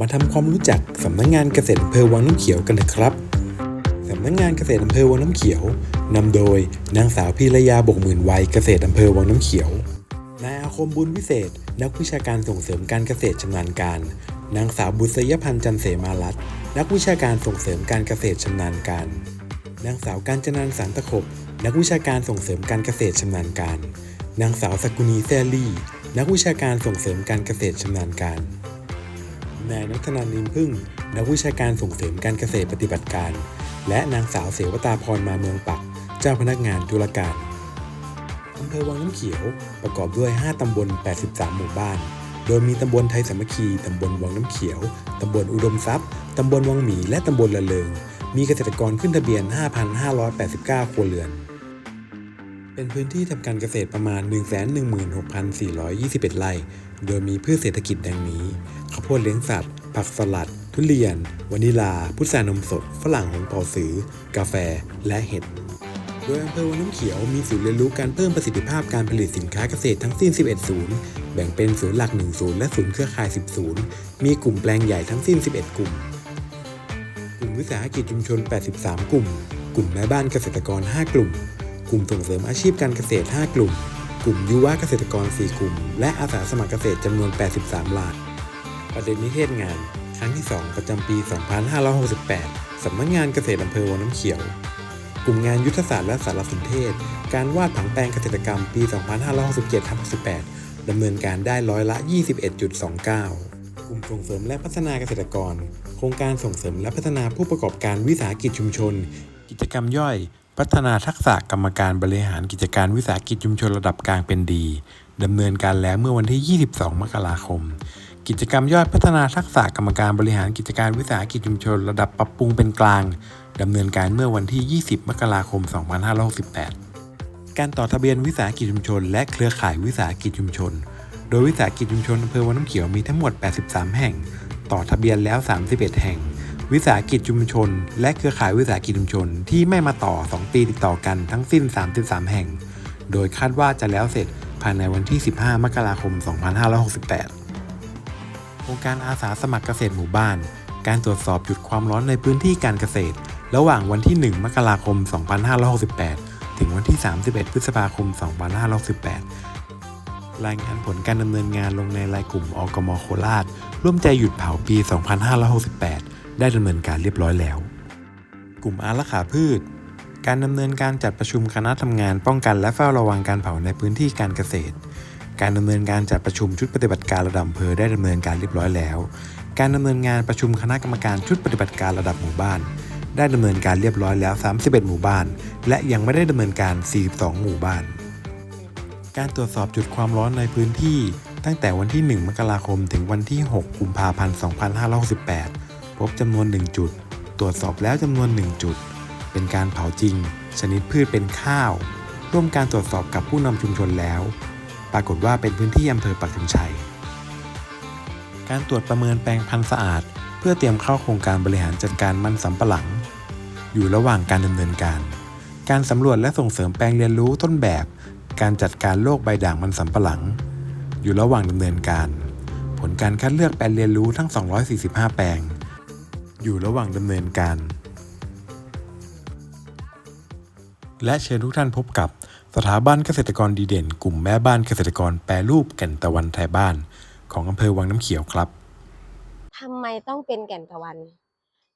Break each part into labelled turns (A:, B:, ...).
A: มาทำความรู้จักสำนักงงานเกษตรอำเภอวังน้ำเขียวกันนะครับ สำนักงงานเกษตรอำเภอวังน้ำเขียวนำโดยนางสาวพีรยาบกหมื่นวัยเกษตรอำเภอวังน้ำเขียวนายอาคมบุญวิเศษ นักวิชาการส่งเสริมการเกษตรชำนาญการ นางสาวบุษยพันธ์จันเสมารัตนักวิชาการส่งเสริมการเกษตรชำนาญการ นางสาวการจนันสันตะขบ นักวิชาการส่งเสริมการเกษตรชำนาญการ นางสาวสกุณีแซลี่ นักวิชาการส่งเสริมการเกษตรชำนาญการ นายนัทนันนินพึ่ง นักวิชาการส่งเสริมการเกษตรปฏิบัติการ และนางสาวเสวตาพรมาเมืองปัก เจ้าพนักงานธุรการอำเภอวังน้ำเขียวประกอบด้วย 5 ตำบล 83 หมู่บ้าน โดยมีตำบลไทยสามัคคี ตำบลวังน้ำเขียว ตำบลอุดมทรัพย์ ตำบลวังหมี และตำบลละเลิง มีเกษตรกรขึ้นทะเบียน 5,589 ครัวเรือน เป็นพื้นที่ทำการเกษตรประมาณ 116,421 ไร่ โดยมีพืชเศรษฐกิจดังนี้ ข้าวโพดเลี้ยงสัตว์ ผักสลัด ทุเรียน วานิลา พุทรานมสด ฝรั่งหงเปาสือ กาแฟ และเห็ด โดยอำเภอวังน้ำเขียวมีศูนย์เรียนรู้การเพิ่มประสิทธิภาพการผลิตสินค้าเกษตรทั้งสิ้น 11 ศูนย์ แบ่งเป็นศูนย์หลัก 1 ศูนย์และศูนย์เครือข่าย 10 ศูนย์ มีกลุ่มแปลงใหญ่ทั้งสิ้น 11 กลุ่ม กลุ่มวิสาหกิจชุมชน 83 กลุ่ม กลุ่มแม่บ้านเกษตรกร 5 กลุ่ม กลุ่มส่งเสริมอาชีพการเกษตร 5 กลุ่ม กลุ่มยุวเกษตรกร 4 กลุ่ม และอาสาสมัครเกษตรจำนวน 83ราย ประเด็นนิเทศงาน ครั้งที่ 2 ประจำปี 2568 สำนักงานเกษตรอำเภอวังน้ำเขียว กลุ่มงานยุทธศาสตร์และสารสนเทศ การวาดผังแปลงเกษตรกรรมปี 2567-68ดำเนินการได้ร้อยละ 21.29กลุ่มส่งเสริมและพัฒนาเกษตรกร โครงการส่งเสริมและพัฒนาผู้ประกอบการวิสาหกิจชุมชน กิจกรรมย่อย พัฒนาทักษะกรรมการบริหารกิจการวิสาหกิจชุมชนระดับกลางเป็นดีดำเนินการแล้วเมื่อวันที่ 22 มกราคม กิจกรรมย่อยพัฒนาทักษะกรรมการบริหารกิจการวิสาหกิจชุมชนระดับปรับปรุงเป็นกลางดำเนินการเมื่อวันที่ 20 มกราคม 2568 การต่อทะเบียนวิสาหกิจชุมชน และเครือข่ายวิสาหกิจชุมชน โดยวิสาหกิจชุมชนอำเภอวังน้ำเขียวมีทั้งหมด 83 แห่ง ต่อทะเบียนแล้ว 31 แห่ง วิสาหกิจชุมชน และเครือข่ายวิสาหกิจชุมชน ที่ไม่มาต่อ 2 ปีติดต่อกันทั้งสิ้น 33 แห่ง โดยคาดว่าจะแล้วเสร็จภายในวันที่ 15 มกราคม 2568 โครงการอาสาสมัครเกษตรหมู่บ้าน การตรวจสอบจุดความร้อนในพื้นที่การเกษตร ระหว่างวันที่ 1 มกราคม 2568 ถึงวันที่ 31 พฤษภาคม 2568 รายงานผลการดำเนินงานลงในรายกลุ่มอกมโคราช ร่วมใจหยุดเผาปี 2568 ได้ดำเนินการเรียบร้อยแล้ว กลุ่มอารักขาพืช การดำเนินการจัดประชุมคณะทำงานป้องกันและเฝ้าระวังการเผาในพื้นที่การเกษตร การดำเนินการจัดประชุมชุดปฏิบัติการระดับอำเภอได้ดำเนินการเรียบร้อยแล้ว การดำเนินงานประชุมคณะกรรมการชุดปฏิบัติการระดับหมู่บ้าน ได้ดำเนินการเรียบร้อยแล้ว 31 หมู่บ้าน และยังไม่ได้ดำเนินการ 42 หมู่บ้าน การตรวจสอบจุดความร้อนในพื้นที่ตั้งแต่วันที่ 1 มกราคม ถึงวันที่ 6 กุมภาพันธ์ 2568 พบจำนวน 1 จุด ตรวจสอบแล้วจำนวน 1 จุด เป็นการเผาจริง ชนิดพืชเป็นข้าว ร่วมการตรวจสอบกับผู้นำชุมชนแล้ว ปรากฏว่าเป็นพื้นที่อำเภอปักธงชัย การตรวจประเมินแปลงพันธุ์สะอาด เพื่อเตรียมเข้าโครงการบริหารจัดการมันสำปะหลัง อยู่ระหว่างการดำเนินการ การสำรวจและส่งเสริมแปลงเรียนรู้ต้นแบบ การจัดการโรคใบด่างมันสำปะหลัง อยู่ระหว่างดำเนินการ ผลการคัดเลือกแปลงเรียนรู้ทั้ง 245 แปลง อยู่ระหว่างดำเนินการ และเชิญทุกท่านพบกับสถาบันเกษตรกรดีเด่น กลุ่มแม่บ้านเกษตรกรแปรรูปแก่นตะวันไทยบ้าน ของอำเภอวังน้ำเขียวครับ
B: ทำไมต้องเป็นแก่นตะวัน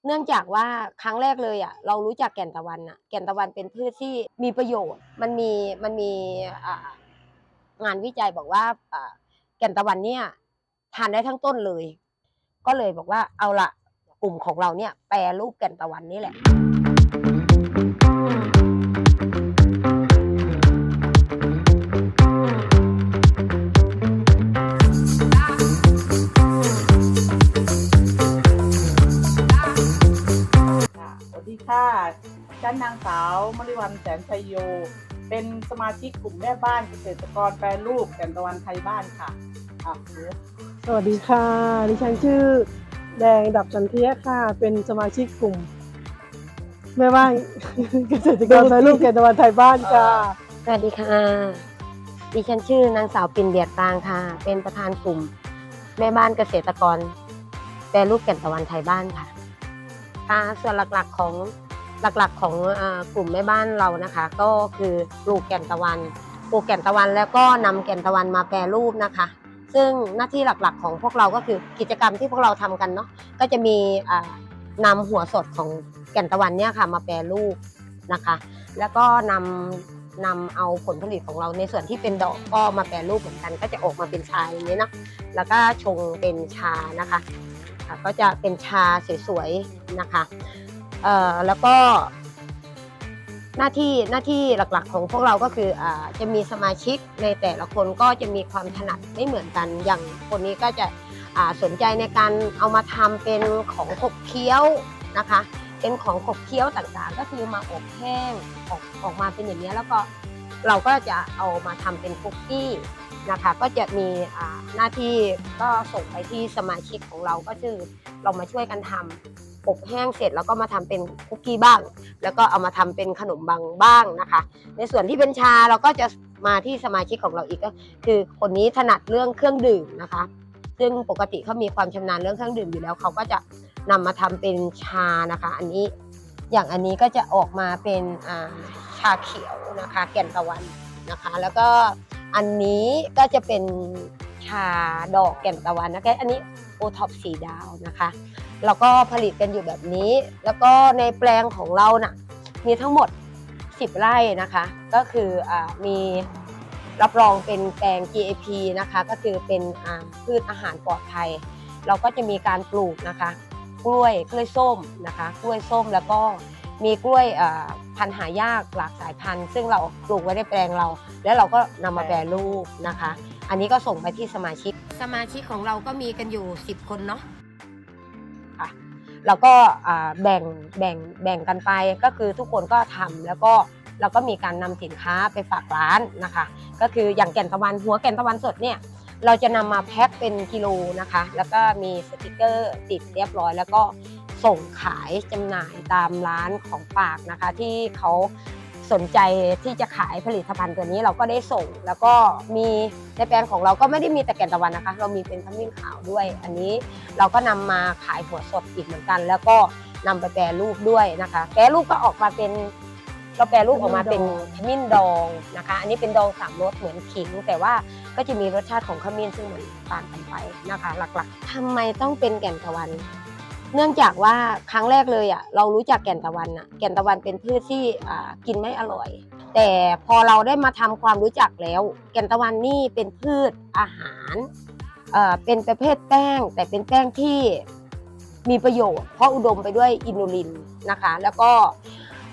B: เนื่องจากว่าครั้งแรกเลยอะเรารู้จักแก่นตะวันอะแก่นตะวันเป็นพืชที่มีประโยชน์ มันมีมันมีงานวิจัยบอกว่าอ่าแก่นตะวันเนี่ยทานได้ทั้งต้นเลย ก็เลยบอกว่าเอาละ กลุ่มของเราเนี่ยแปรรูปแก่นตะวันนี่แหละ
C: ค่ะสวัสดีค่ะฉันนางสาวมริวันแสนชัยโย เป็นสมาชิกกลุ่มแม่บ้านเกษตรกรแปรรูปแก่นตะวันไทยบ้านค่ะอะหนู
D: สวัสดีค่ะ ดิฉันชื่อ แดงดับจันเทียค่ะ เป็นสมาชิกกลุ่มแม่บ้านเกษตรกรไทยลูกเกษตรวันไทยบ้านค่ะ
B: สวัสดีค่ะ ดิฉันชื่อนางสาวปิ่นเบียดปรางค่ะ เป็นประธานกลุ่ม แม่บ้านเกษตรกรแปรรูปแก่นตะวันไทยบ้านค่ะค่ะส่วนหลักๆของหลักๆของอกลุ่มแม่บ้านเรานะคะ ก็คือปลูกแก่นตะวัน ปลูกแก่นตะวันแล้วก็นำแก่นตะวันมาแปรรูปนะคะ ซึ่งหน้าที่หลักๆ ของพวกเราก็คือกิจกรรมที่พวกเราทำกันเนาะก็จะมีอ่านำหัวสดของแก่นตะวันเนี่ยค่ะมาแปรรูปนะคะ แล้วก็นำนำเอาผลผลิตของเราในส่วนที่เป็นดอกก็มาแปรรูปเหมือนกัน ก็จะออกมาเป็นชาอย่างนี้นะแล้วก็ชงเป็นชานะคะ ก็จะเป็นชาสวยๆนะคะแล้วก็ หน้าที่หน้าที่หลักๆ ของพวกเราก็คืออจะมีสมาชิกในแต่ละคนก็จะมีความถนัดไม่เหมือนกัน อย่างคนนี้ก็จะสนใจในการเอามาทำเป็นของขบเคี้ยวนะคะ เป็นของขบเคี้ยวต่างๆ ก็คือมาอบแห้งออกออกมาเป็นอย่างนี้แล้วก็เราก็จะเอามาทำเป็นคุกกี้นะคะ ก็จะมีหน้าที่ก็ส่งไปที่สมาชิกของเราก็คือเรามาช่วยกันทำ อบแห้งเสร็จแล้วก็มาทำเป็นคุกกี้บ้าง แล้วก็เอามาทำเป็นขนมบังบ้างนะคะ ในส่วนที่เป็นชาเราก็จะมาที่สมาชิกของเราอีกก็คือคนนี้ถนัดเรื่องเครื่องดื่มนะคะ ซึ่งปกติเขามีความชำนาญเรื่องเครื่องดื่มอยู่แล้วเขาก็จะนำมาทำเป็นชานะคะ อันนี้อย่างอันนี้ก็จะออกมาเป็นาชาเขียวนะคะ แก่นตะวันนะคะ แล้วก็อันนี้ก็จะเป็นชาดอกแก่นตะวันนะคะอันนี้โอท็อปสีดาวนะคะ เราก็ผลิตกันอยู่แบบนี้ แล้วก็ในแปลงของเราน่ะมีทั้งหมด 10 ไร่นะคะ ก็คืออามีรับรองเป็นแปลง GAP นะคะ ก็คือเป็นอ่าพืชอาหารปลอดภัย เราก็จะมีการปลูกนะคะ กล้วยกล้วยส้มนะคะ กล้วยส้มแล้วก็มีกล้วยอ่าพันธุ์หายากหลากสายพันธุ์ ซึ่งเราปลูกไว้ในแปลงเรา แล้วเราก็นำมาแปรรูปนะคะ อันนี้ก็ส่งไปที่สมาชิก สมาชิกของเราก็มีกันอยู่ 10 คนเนาะค่ะ เราก็แบ่งแบ่งแบ่งกันไปก็คือทุกคนก็ทำแล้วก็เราก็มีการนำสินค้าไปฝากร้านนะคะ ก็คืออย่างแก่นตะวันหัวแก่นตะวันสดเนี่ยเราจะนำมาแพ็คเป็นกิโลนะคะ แล้วก็มีสติกเกอร์ติดเรียบร้อย แล้วก็ส่งขายจำหน่ายตามร้านของฝากนะคะ ที่เขา สนใจที่จะขายผลิตภัณฑ์ตัวนี้เราก็ได้ส่ง แล้วก็มีในแปลงของเราก็ไม่ได้มีแต่แก่นตะวันนะคะ เรามีเป็นขมิ้นขาวด้วย อันนี้เราก็นำมาขายหัวสดอีกเหมือนกัน แล้วก็นำไปแปรรูปด้วยนะคะ แปรรูปก็ออกมาเป็นเราแปรรูปออกมาเป็นขมิ้นดองนะคะ อันนี้เป็นดองสามรสเหมือนขิง แต่ว่าก็จะมีรสชาติของขมิ้นซึ่งมันต่างกันไปนะคะ หลักๆทำไมต้องเป็นแก่นตะวัน เนื่องจากว่าครั้งแรกเลยอะเรารู้จักแก่นตะวันอะแก่นตะวันเป็นพืชที่อ่ากินไม่อร่อย แต่พอเราได้มาทำความรู้จักแล้ว แก่นตะวันนี่เป็นพืชอาหารเอ่อเป็นประเภทแป้ง แต่เป็นแป้งที่มีประโยชน์ เพราะอุดมไปด้วยอินูลินนะคะ แล้วก็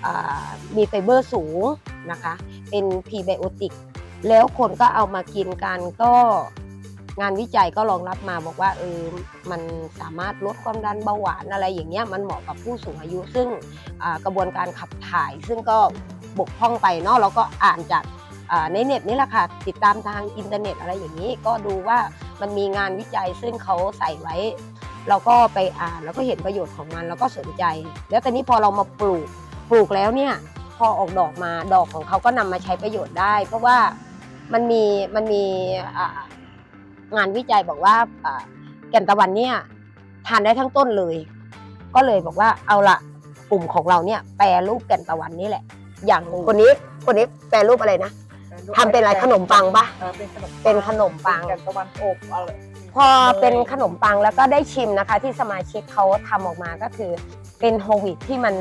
B: อ่ามีไฟเบอร์สูงนะคะ เป็นพรีไบโอติก แล้วคนก็เอามากินกันก็ งานวิจัยก็รองรับมาบอกว่าเออมันสามารถลดความดันเบาหวานอะไรอย่างเงี้ยมันเหมาะกับผู้สูงอายุ ซึ่งกระบวนการขับถ่าย ซึ่งก็บกพร่องไปเนาะเราก็อ่านจากในเน็ตนี่แหละค่ะติดตามทางอินเทอร์เน็ตอะไรอย่างนี้ ก็ดูว่ามันมีงานวิจัยซึ่งเขาใส่ไว้ เราก็ไปอ่านแล้วก็เห็นประโยชน์ของมันแล้วก็สนใจ แล้วตอนนี้พอเรามาปลูกปลูกแล้วเนี่ยพอออกดอกมาดอกของเขาก็นำมาใช้ประโยชน์ได้ เพราะว่ามันมีมันมีอ่า งานวิจัยบอกว่าอ่าแก่นตะวันเนี่ยทานได้ทั้งต้นเลย ก็เลยบอกว่าเอาละกลุ่มของเราเนี่ยแปรรูปแก่นตะวันนี่แหละ อย่างคนนี้คนนี้แปรรูปอะไรนะทำเป็นอะไรขนมปังปะ
C: เออเป็นขนม
B: เป็นขนมปัง
C: แกนตะวันอบอะไร
B: พอเป็นขนมปังแล้วก็ได้ชิมนะคะ ที่สมาชิกเขาทำออกมาก็คือ เป็นโฮลวีตที่มัน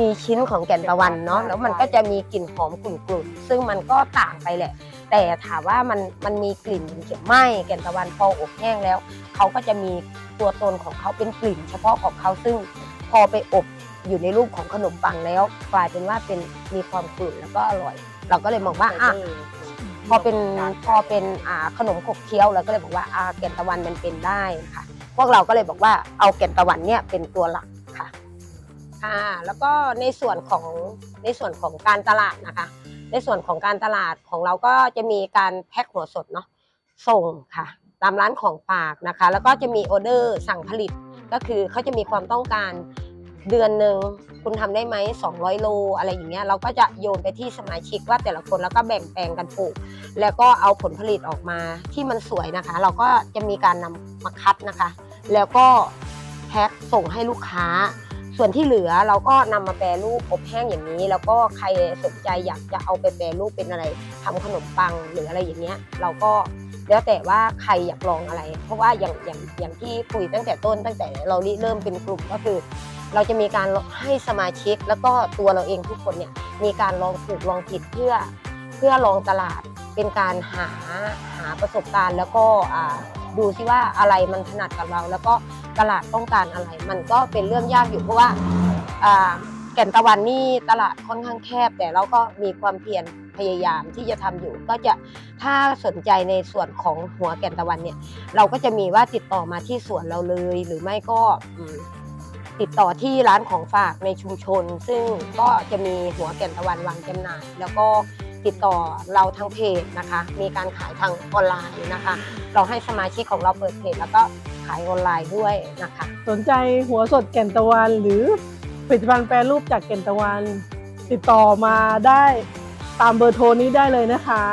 B: มีชิ้นของแก่นตะวันเนาะแล้วมันก็จะมีกลิ่นหอมกลุ่นๆซึ่งมันก็ต่างไปแหละ แต่ถามว่ามันมันมีกลิ่นเขียวไหม้แก่นตะวันพออบแห้งแล้ว เขาก็จะมีตัวตนของเขาเป็นกลิ่น เฉพาะของเขาซึ่งพอไปอบอยู่ในรูปของขนมปังแล้วกลายเป็นว่าเป็นมีความกลุ่นแล้วก็อร่อย เราก็เลยมองว่าอะพอเป็นพอเป็นอ่าขนมขบเคี้ยวเราก็เลยบอกว่าอ่าแก่นตะวันมันเป็นได้ค่ะ พวกเราก็เลยบอกว่าเอาแก่นตะวันเนี่ยเป็นตัวหลักค่ะค่ะแล้วก็ในส่วนของในส่วนของการตลาดนะคะ ในส่วนของการตลาดของเราก็จะมีการแพ็คหัวสดเนาะส่งค่ะ ตามร้านของฝากนะคะ แล้วก็จะมีออเดอร์สั่งผลิตก็คือเขาจะมีความต้องการเดือนหนึ่งคุณทำได้ไหม200 โล อะไรอย่างเงี้ยเราก็จะโยนไปที่สมาชิกว่าแต่ละคนแล้วก็แบ่งแปลงกันปลูก แล้วก็เอาผลผลิตออกมาที่มันสวยนะคะ เราก็จะมีการนำมาคัดนะคะ แล้วก็แพ็คส่งให้ลูกค้า ส่วนที่เหลือเราก็นำมาแปรรูปอบแห้งอย่างนี้ แล้วก็ใครสนใจอยากจะเอาไปแปรรูปเป็นอะไรทำขนมปังหรืออะไรอย่างเงี้ย เราก็แล้วแต่ว่าใครอยากลองอะไร เพราะว่าอย่างอย่างอย่างที่คุยตั้งแต่ต้นตั้งแต่เราเริ่มเป็นกลุ่มก็คือ เราจะมีการให้สมาชิก แล้วก็ตัวเราเองทุกคนเนี่ยมีการลองถูกลองผิดเพื่อเพื่อลองตลาดเป็นการหาหาประสบการณ์ แล้วก็ดูซิว่าอะไรมันถนัดกับเรา แล้วก็ ตลาดต้องการอะไร มันก็เป็นเรื่องยากอยู่เพราะว่าแก่นตะวันนี่ตลาดค่อนข้างแคบ แต่เราก็มีความเพียรพยายามที่จะทำอยู่ ก็จะถ้าสนใจในส่วนของหัวแก่นตะวันเนี่ยเราก็จะมีว่าติดต่อมาที่สวนเราเลย หรือไม่ก็ติดต่อที่ร้านของฝากในชุมชน ซึ่งก็จะมีหัวแก่นตะวันวางจำหน่าย แล้วก็ติดต่อเราทางเพจนะคะ มีการขายทางออนไลน์นะคะ เราให้สมาชิกของเราเปิดเพจแล้วก็ ขายออนไลน์ด้วยนะคะ
D: สนใจหัวสดแก่นตะวันหรือผลิตภัณฑ์แปรรูปจากแก่นตะวัน ติดต่อมาได้ตามเบอร์โทรนี้ได้เลยนะคะ